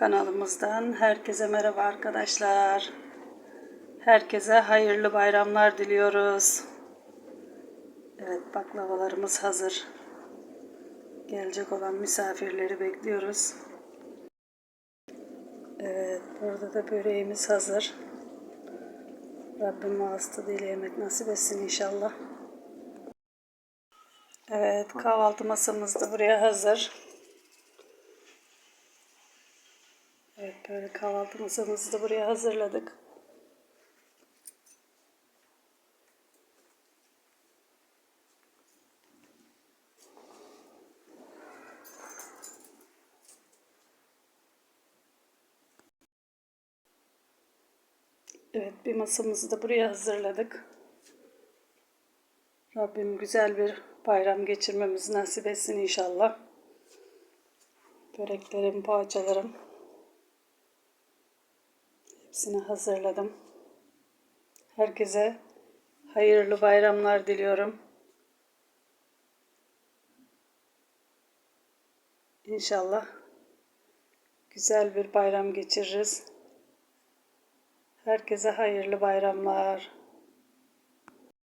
Kanalımızdan herkese merhaba arkadaşlar. Herkese hayırlı bayramlar diliyoruz. Evet baklavalarımız hazır. Gelecek olan misafirleri bekliyoruz. Evet burada da böreğimiz hazır. Rabbim ağız tadıyla yemek nasip etsin inşallah. Evet kahvaltı masamız da buraya hazır. Evet böyle kahvaltı masamızı da buraya hazırladık. Evet bir masamızı da buraya hazırladık. Rabbim güzel bir bayram geçirmemizi nasip etsin inşallah. Böreklerim, poğaçalarım hepsini hazırladım. Herkese hayırlı bayramlar diliyorum. İnşallah güzel bir bayram geçiririz. Herkese hayırlı bayramlar.